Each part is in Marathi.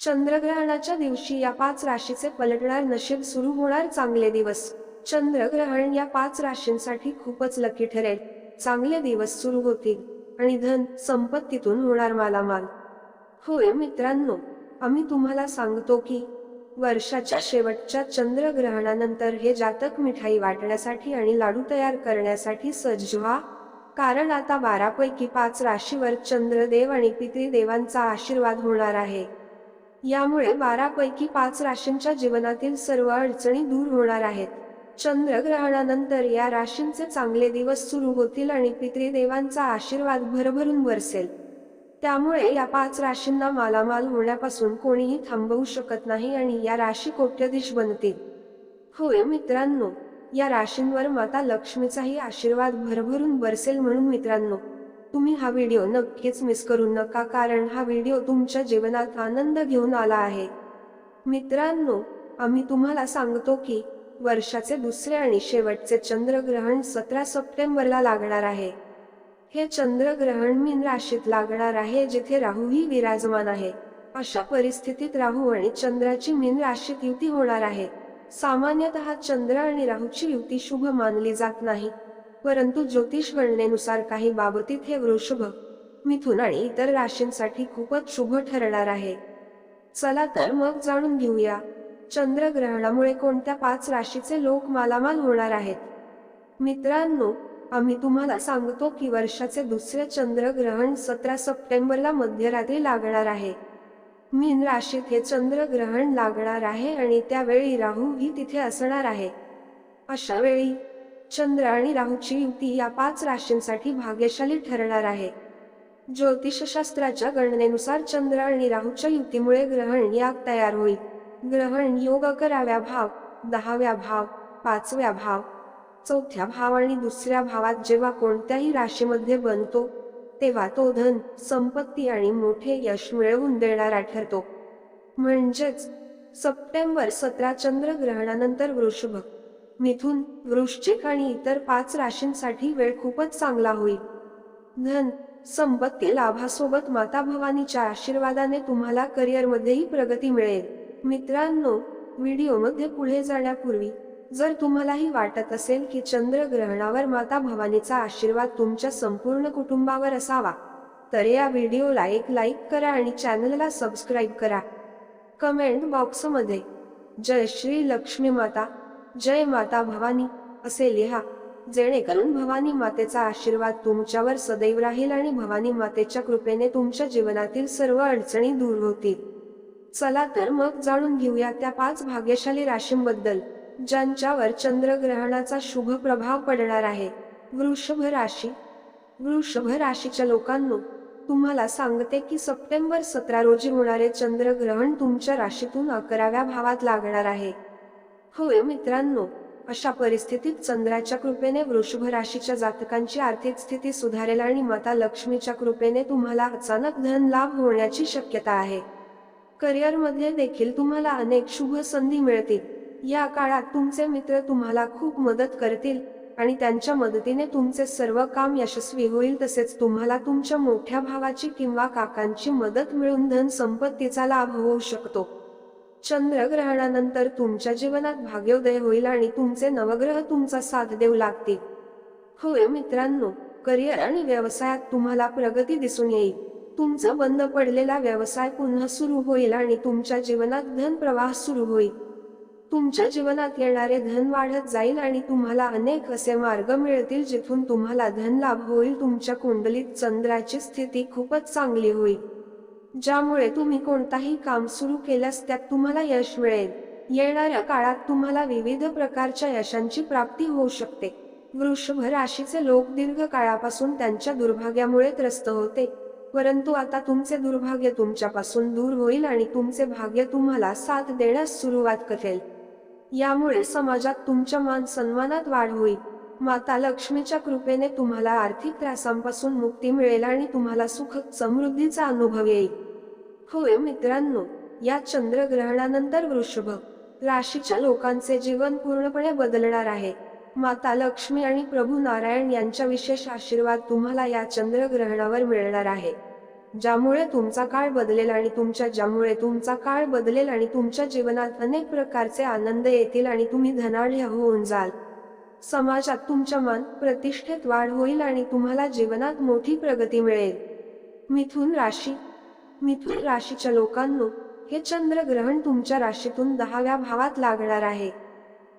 चंद्रग्रहणाच्या दिवशी या पाच राशीचे पलटणार नशीब सुरू होणार चांगले दिवस. चंद्रग्रहण या पाच राशींसाठी खूपच लकी ठरेल. चांगले दिवस सुरू होतील. आणि धन संपत्तीतून होणार मालामाल. होय मित्रांनो आम्ही तुम्हाला सांगतो की वर्षाच्या शेवटच्या चंद्रग्रहणानंतर हे जातक मिठाई वाटण्यासाठी आणि लाडू तयार करण्यासाठी सज्ज व्हा. कारण आता बारापैकी पाच राशीवर चंद्रदेव आणि पितृदेवांचा आशीर्वाद होणार आहे. यामुळे बारापैकी पाच राशींच्या जीवनातील सर्व अडचणी दूर होणार आहेत. चंद्रग्रहणानंतर या राशींचे चांगले दिवस सुरू होतील आणि पितृदेवांचा आशीर्वाद भरभरून बरसेल. त्यामुळे या पाच राशींना मालामाल होण्यापासून कोणीही थांबवू शकत नाही आणि या राशी कोट्यधीश बनतील. होय मित्रांनो या राशींवर माता लक्ष्मीचाही आशीर्वाद भरभरून बरसेल म्हणून मित्रांनो तुम्ही हा व्हिडिओ नक्कीच मिस करू नका कारण हा व्हिडिओ तुमच्या जीवनात आनंद घेऊन आला आहे. मित्रांनो आम्ही तुम्हाला सांगतो की वर्षाचे दुसरे आणि शेवटचे चंद्रग्रहण सतरा सप्टेंबरला लागणार आहे. हे चंद्रग्रहण मीन राशीत लागणार आहे जिथे राहूही विराजमान आहे. अशा परिस्थितीत राहू आणि चंद्राची मीन राशीत युती होणार आहे. सामान्यतः चंद्र आणि राहूची युती शुभ मानली जात नाही. परंतु ज्योतिष गणनेनुसार काही बाबतीत हे वृषभ मिथुन आणि इतर राशींसाठी खूपच शुभ ठरणार आहे. चला तर मग जाणून घेऊया चंद्रग्रहणामुळे कोणत्या पाच राशीचे लोक मालामाल होणार आहेत? मित्रांनो आम्ही तुम्हाला सांगतो की वर्षाचे दुसरे चंद्रग्रहण सतरा सप्टेंबरला मध्यरात्री लागणार आहे. मीन राशीत हे चंद्रग्रहण लागणार आहे आणि त्यावेळी राहू ही तिथे असणार आहे. अशा वेळी चंद्र आणि राहूची युती या पाच राशींसाठी भाग्यशाली ठरणार आहे. ज्योतिषशास्त्राच्या गणनेनुसार चंद्र आणि राहूच्या युतीमुळे ग्रहण याग तयार होईल. ग्रहण योग अकराव्या भाव दहाव्या भाव पाचव्या भाव चौथ्या भाव आणि दुसऱ्या भावात जेव्हा कोणत्याही राशीमध्ये बनतो तेव्हा तो धन संपत्ती आणि मोठे यश मिळवून देणारा ठरतो. म्हणजेच सप्टेंबर सतरा चंद्र ग्रहणानंतर वृषभ मिथुन वृश्चिक आणि इतर पाच राशींसाठी वेळ खूपच चांगला होईल. धन संपत्ती लाभासोबत माता भवानीच्या आशीर्वादाने तुम्हाला करिअरमध्येही प्रगती मिळेल. मित्रांनो व्हिडिओमध्ये पुढे जाण्यापूर्वी जर तुम्हालाही वाटत असेल की चंद्रग्रहणावर माता भवानीचा आशीर्वाद तुमच्या संपूर्ण कुटुंबावर असावा तर या व्हिडिओला एक लाईक करा आणि चॅनलला सबस्क्राईब करा. कमेंट बॉक्समध्ये जय श्री लक्ष्मी माता. जय माता भवानी असे लिहा. जेणेकरून भवानी मातेचा आशीर्वाद तुमच्यावर सदैव राहील आणि भवानी मातेच्या कृपेने तुमच्या जीवनातील सर्व अडचणी दूर होतील. चला तर मग जाणून घेऊया त्या पाच भाग्यशाली राशींबद्दल ज्यांच्यावर चंद्रग्रहणाचा शुभ प्रभाव पडणार आहे. वृषभ राशी. वृषभ राशीच्या लोकांनो तुम्हाला सांगते की सप्टेंबर सतरा रोजी होणारे चंद्रग्रहण तुमच्या राशीतून अकराव्या भावात लागणार आहे. होय मित्रांनो अशा परिस्थितीत चंद्राच्या कृपेने वृषभ राशीच्या जातकांची आर्थिक स्थिती सुधारेल आणि माता लक्ष्मीच्या कृपेने तुम्हाला अचानक धन लाभ होण्याची शक्यता आहे. करिअरमध्ये देखील तुम्हाला अनेक शुभ संधी मिळतील. या काळात तुमचे मित्र तुम्हाला खूप मदत करतील आणि त्यांच्या मदतीने तुमचे सर्व काम यशस्वी होईल तसेच तुम्हाला तुमच्या मोठ्या भावाची किंवा काकांची मदत मिळून धन संपत्तीचा लाभ होऊ शकतो. चंद्रग्रहणानंतर तुमच्या जीवनात भाग्योदय होईल आणि तुमचे नवग्रह तुमचा साथ देऊ लागतील. होय मित्रांनो करिअर आणि व्यवसायात तुम्हाला प्रगती दिसून येईल. तुमचा बंद पडलेला व्यवसाय पुन्हा सुरू होईल आणि तुमच्या जीवनात धन प्रवाह सुरू होईल. तुमच्या जीवनात येणारे धन वाढत जाईल आणि तुम्हाला अनेक असे मार्ग मिळतील जिथून तुम्हाला धन लाभ होईल. तुमच्या कुंडलीत चंद्राची स्थिती खूपच चांगली होईल. ज्यामुळे तुम्ही कोणताही काम सुरू केल्यास त्यात तुम्हाला यश मिळेल. येणाऱ्या काळात तुम्हाला विविध प्रकारच्या यशांची प्राप्ती होऊ शकते. वृषभ राशीचे लोक दीर्घ काळापासून त्यांच्या दुर्भाग्यामुळे त्रस्त होते. परंतु आता तुमचे दुर्भाग्य तुमच्यापासून दूर होईल आणि तुमचे भाग्य तुम्हाला साथ देण्यास सुरुवात करेल. यामुळे समाजात तुमच्या मान सन्मानात वाढ होईल. माता लक्ष्मीच्या कृपेने तुम्हाला आर्थिक त्रासांपासून मुक्ती मिळेल आणि तुम्हाला सुख समृद्धीचा अनुभव येईल. होय मित्रांनो या चंद्रग्रहणानंतर वृषभ राशीच्या लोकांचे जीवन पूर्णपणे बदलणार आहे. माता लक्ष्मी आणि प्रभू नारायण यांच्या विशेष आशीर्वाद तुम्हाला या चंद्रग्रहणावर मिळणार आहे. ज्यामुळे तुमचा काळ बदलेल आणि तुमच्या ज्यामुळे तुमचा काळ बदलेल आणि तुमच्या जीवनात अनेक प्रकारचे आनंद येतील आणि तुम्ही धनाढ्य होऊन जाल. समाजात तुमच्या मान प्रतिष्ठेत वाढ होईल आणि तुम्हाला जीवनात मोठी प्रगती मिळेल. मिथुन राशी मिथुन राशीच्या लोकांनो हे चंद्रग्रहण तुमच्या राशीतून दहाव्या भावात लागणार आहे.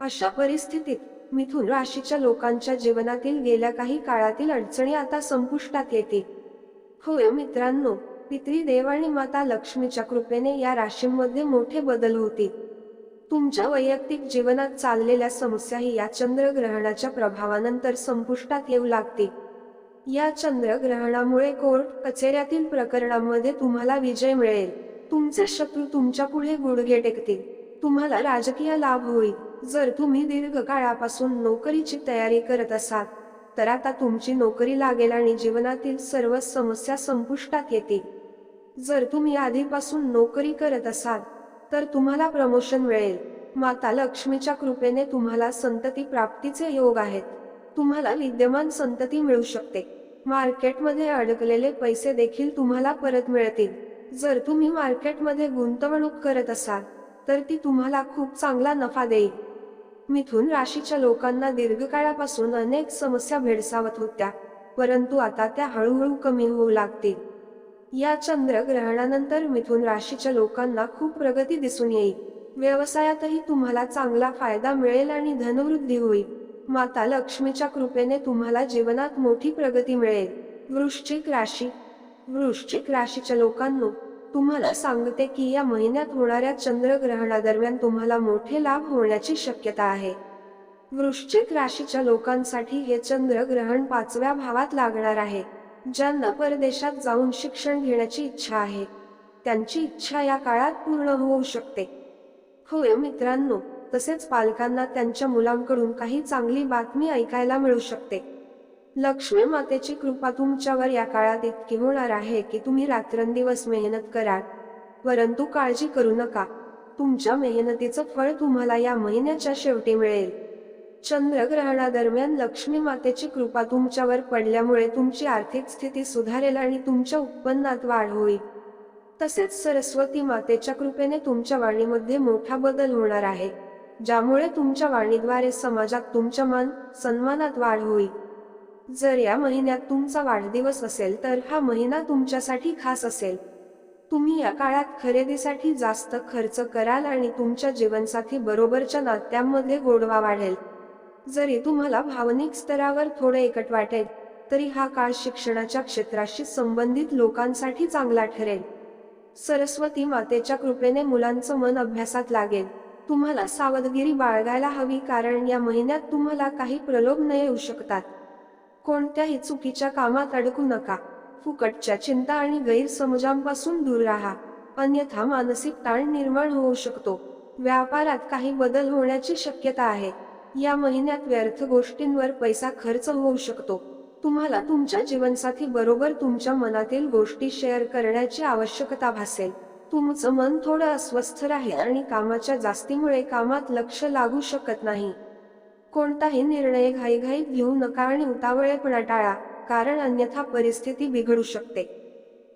अशा परिस्थितीत मिथुन राशीच्या लोकांच्या जीवनातील गेल्या काही काळातील अडचणी आता संपुष्टात येतील होय मित्रांनो पितृदेव आणि माता लक्ष्मीच्या कृपेने या राशींमध्ये मोठे बदल होतील. तुमच्या वैयक्तिक जीवनात चाललेल्या समस्याही या चंद्रग्रहणाच्या प्रभावानंतर संपुष्टात येऊ लागतील. या चंद्रग्रहणामुळे कोर्ट कचेऱ्यातील प्रकरणांमध्ये तुम्हाला विजय मिळेल. तुमचे शत्रू तुमच्यापुढे गुडघे टेकतील तुम्हाला राजकीय लाभ होईल. जर तुम्ही दीर्घकाळापासून नोकरीची तयारी करत असाल तर आता तुमची नोकरी लागेल आणि जीवनातील सर्व समस्या संपुष्टात येतील. जर तुम्ही आधीपासून नोकरी करत असाल तर तुम्हाला प्रमोशन मिळेल. माता लक्ष्मीच्या कृपेने तुम्हाला संतती प्राप्तीचे योग आहेत. तुम्हाला विद्यमान संतती मिळू शकते. मार्केटमध्ये अडकलेले पैसे देखील तुम्हाला परत मिळतील. जर तुम्ही मार्केटमध्ये गुंतवणूक करत असाल तर ती तुम्हाला खूप चांगला नफा देईल. मिथुन राशीच्या लोकांना दीर्घकाळापासून अनेक समस्या भेडसावत होत्या परंतु आता त्या हळूहळू कमी होऊ लागतील. या चंद्र ग्रहणानंतर मिथुन राशीच्या लोकांना खूप प्रगती दिसून येईल. व्यवसायातही तुम्हाला चांगला फायदा मिळेल आणि धनवृद्धी होईल. माता लक्ष्मीच्या कृपेने तुम्हाला जीवनात मोठी प्रगती मिळेल. वृश्चिक राशी वृश्चिक राशीच्या लोकांनो तुम्हाला सांगते की या महिन्यात होणाऱ्या चंद्रग्रहणादरम्यान तुम्हाला मोठे लाभ होण्याची शक्यता आहे. वृश्चिक राशीच्या लोकांसाठी हे चंद्रग्रहण पाचव्या भावात लागणार आहे. ज्यांना परदेशात जाऊन शिक्षण घेण्याची इच्छा आहे. त्यांची इच्छा या काळात पूर्ण होऊ शकते. होय मित्रांनो तसेच पालकांना त्यांच्या मुलांकडून काही चांगली बातमी ऐकायला मिळू शकते. लक्ष्मी मातेची कृपा तुमच्यावर या काळात इतकी होणार आहे की तुम्ही रात्रंदिवस मेहनत कराल. परंतु काळजी करू नका. तुमच्या मेहनतीचं फळ तुम्हाला या महिन्याच्या शेवटी मिळेल. चंद्रग्रहणादरम्यान लक्ष्मी मातेची कृपा तुमच्यावर पडल्यामुळे तुमची आर्थिक स्थिती सुधारेल आणि तुमच्या उत्पन्नात वाढ होईल. तसेच सरस्वती मातेच्या कृपेने तुमच्या वाणीमध्ये मोठा बदल होणार आहे. ज्यामुळे तुमच्या वाणीद्वारे समाजात तुमच्या मान सन्मानात वाढ होईल. जर या महिन्यात तुमचा वाढदिवस असेल तर हा महिना तुमच्यासाठी खास असेल. तुम्ही या काळात खरेदीसाठी जास्त खर्च कराल आणि तुमच्या जीवनसाथी बरोबरच्या नात्यांमध्ये गोडवा वाढेल. जरी तुम्हाला भावनिक स्तरावर थोडे एकट वाटेल तरी हा काळ शिक्षणाच्या क्षेत्राशी संबंधित लोकांसाठी चांगला ठरेल. सरस्वती मातेच्या कृपेने मुलांचं मन अभ्यासात लागेल. तुम्हाला सावधगिरी बाळगायला हवी कारण या महिन्यात तुम्हाला काही प्रलोभन येऊ शकतात. कोणत्याही चुकीच्या कामात अडकू नका. फुकटच्या चिंता आणि गैरसमजांपासून दूर राहा. अन्यथा मानसिक ताण निर्माण होऊ शकतो. व्यापारात काही बदल होण्याची शक्यता आहे. या महिन्यात व्यर्थ गोष्टींवर पैसा खर्च होऊ शकतो. तुम्हाला तुमच्या जीवनसाथी बरोबर तुमच्या मनातील गोष्टी शेअर करण्याची आवश्यकता भासेल. तुमचं मन थोडं अस्वस्थ राहील आणि कामाच्या जास्तीमुळे कामात लक्ष लागू शकत नाही. कोणताही निर्णय घाईघाईत घेऊ नका आणि उतावळेपणा टाळा कारण अन्यथा परिस्थिती बिघडू शकते.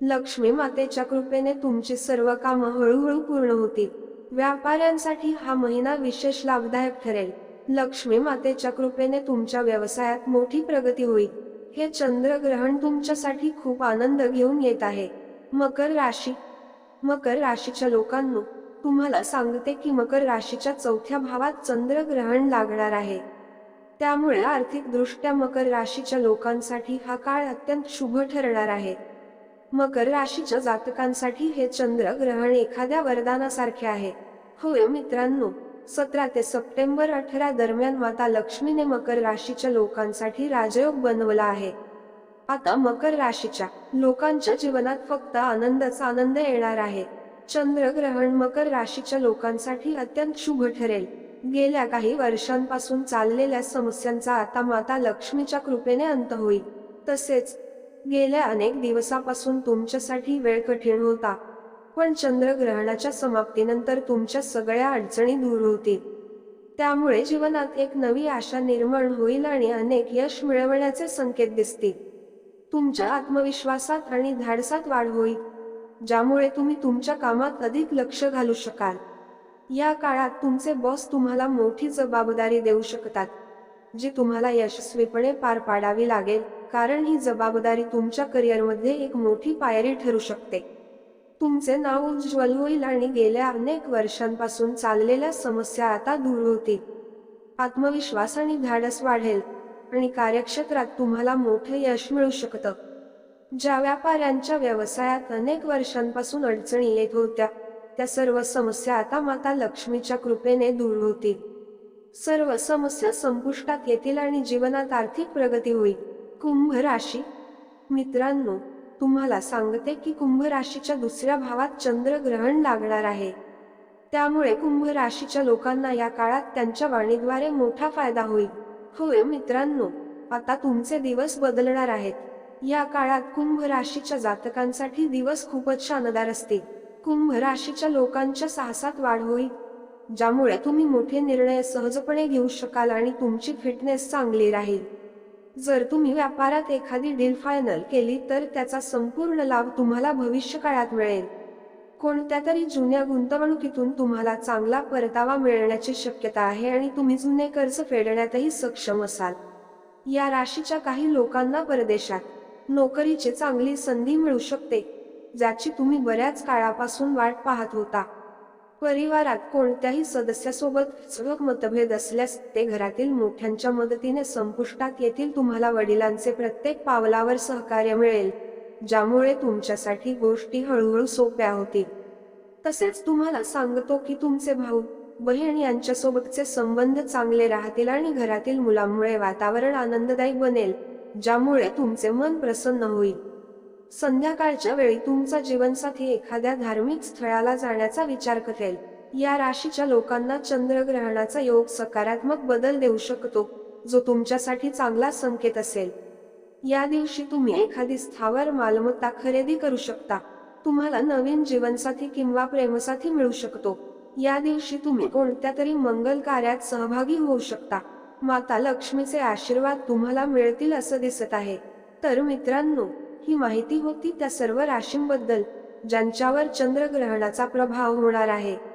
लक्ष्मी मातेच्या कृपेने तुमची सर्व कामं हळूहळू पूर्ण होतील. व्यापाऱ्यांसाठी हा महिना विशेष लाभदायक ठरेल. लक्ष्मी मातेच्या कृपेने तुमच्या व्यवसायात मोठी प्रगती होईल. हे चंद्रग्रहण तुमच्यासाठी खूप आनंद घेऊन येत आहे. मकर राशी मकर राशीच्या लोकांनो तुम्हाला सांगते की मकर राशीच्या चौथ्या भावात चंद्रग्रहण लागणार आहे. त्यामुळे आर्थिकदृष्ट्या मकर राशीच्या लोकांसाठी हा काळ अत्यंत शुभ ठरणार आहे. मकर राशीच्या जातकांसाठी हे चंद्रग्रहण एखाद्या वरदानासारखे आहे. होय मित्रांनो सतरा ते सप्टेंबर अठरा दरम्यान माता लक्ष्मीने मकर राशीच्या लोकांसाठी राजयोग बनवला आहे. आता मकर राशीच्या लोकांच्या जीवनात फक्त आनंदच आनंद येणार आहे. चंद्रग्रहण मकर राशीच्या लोकांसाठी अत्यंत शुभ ठरेल. गेल्या काही वर्षांपासून चाललेल्या समस्यांचा आता माता लक्ष्मीच्या कृपेने अंत होईल. तसेच गेल्या अनेक दिवसापासून तुमच्यासाठी वेळ कठीण होता. पण चंद्रग्रहणाच्या समाप्तीनंतर तुमच्या सगळ्या अडचणी दूर होतील. त्यामुळे जीवनात एक नवी आशा निर्माण होईल आणि अनेक यश मिळवण्याचे संकेत दिसतील. तुमच्या आत्मविश्वासात आणि धाडसात वाढ होईल ज्यामुळे तुम्ही तुमच्या कामात अधिक लक्ष घालू शकाल. या काळात तुमचे बॉस तुम्हाला मोठी जबाबदारी देऊ शकतात जी तुम्हाला यशस्वीपणे पार पाडावी लागेल कारण ही जबाबदारी तुमच्या करिअरमध्ये एक मोठी पायरी ठरू शकते. तुमचे नाव उज्ज्वल होईल आणि गेल्या अनेक वर्षांपासून चाललेल्या समस्या आता दूर होतील. आत्मविश्वास आणि धाडस वाढेल. आणि कार्यक्षेत्रात तुम्हाला मोठे यश मिळू शकतं. ज्या व्यापाऱ्यांच्या व्यवसायात अनेक वर्षांपासून अडचणी येत होत्या त्या सर्व समस्या आता माता लक्ष्मीच्या कृपेने दूर होतील. सर्व समस्या संपुष्टात येतील आणि जीवनात आर्थिक प्रगती होईल. कुंभ राशी. मित्रांनो तुम्हाला सांगते की कुंभ राशीच्या दुसऱ्या भावात चंद्रग्रहण लागणार आहे. त्यामुळे कुंभ राशीच्या लोकांना या काळात त्यांच्या वाणीद्वारे मोठा फायदा होईल. होय मित्रांनो आता तुमचे दिवस बदलणार आहेत. या काळात कुंभ राशीच्या जातकांसाठी दिवस खूपच शानदार असतील कुंभ राशीच्या लोकांच्या साहसात वाढ होईल ज्यामुळे तुम्ही मोठे निर्णय सहजपणे घेऊ शकाल आणि तुमची फिटनेस चांगली राहील. जर तुम्ही व्यापारात एखादी डील फायनल केली तर त्याचा संपूर्ण लाभ तुम्हाला भविष्य काळात मिळेल. कोणत्या तरी जुन्या गुंतवणुकीतून तुम्हाला चांगला परतावा मिळण्याची शक्यता आहे आणि तुम्ही जुने कर्ज फेडण्यातही सक्षम असाल. या राशीच्या काही लोकांना परदेशात नोकरीची चांगली संधी मिळू शकते ज्याची तुम्ही बऱ्याच काळापासून वाट पाहत होता. परिवारात कोणत्याही सदस्यासोबत मतभेद असल्यास ते घरातील मोठ्यांच्या मदतीने संपुष्टात येतील तुम्हाला वडिलांचे प्रत्येक पावलावर सहकार्य मिळेल. ज्यामुळे तुमच्यासाठी गोष्टी हळूहळू सोप्या होतील. तसेच तुम्हाला सांगतो की तुमचे भाऊ बहीण यांच्यासोबतचे संबंध चांगले राहतील आणि घरातील मुलांमुळे वातावरण आनंददायी बनेल ज्यामुळे तुमचे मन प्रसन्न होईल. संध्याकाळच्या वेळी तुमचा जीवनसाथी एखाद्या धार्मिक स्थळाला जाण्याचा विचार करेल. या राशीच्या लोकांना चंद्रग्रहणाचा योग सकारात्मक बदल देऊ शकतो जो तुमच्यासाठी चांगला संकेत असेल. या दिवशी तुम्ही एखादी स्थावर मालमत्ता खरेदी करू शकता. तुम्हाला नवीन जीवनसाथी किंवा प्रेमसाथी मिळू शकतो. या दिवशी तुम्ही कोणत्या तरी मंगल कार्यात सहभागी होऊ शकता. माता लक्ष्मीचे आशीर्वाद तुम्हाला मिळतील असं दिसत आहे. तर मित्रांनो ही माहिती होती त्या सर्व राशींबद्दल ज्यांच्यावर चंद्रग्रहणाचा प्रभाव होणार आहे.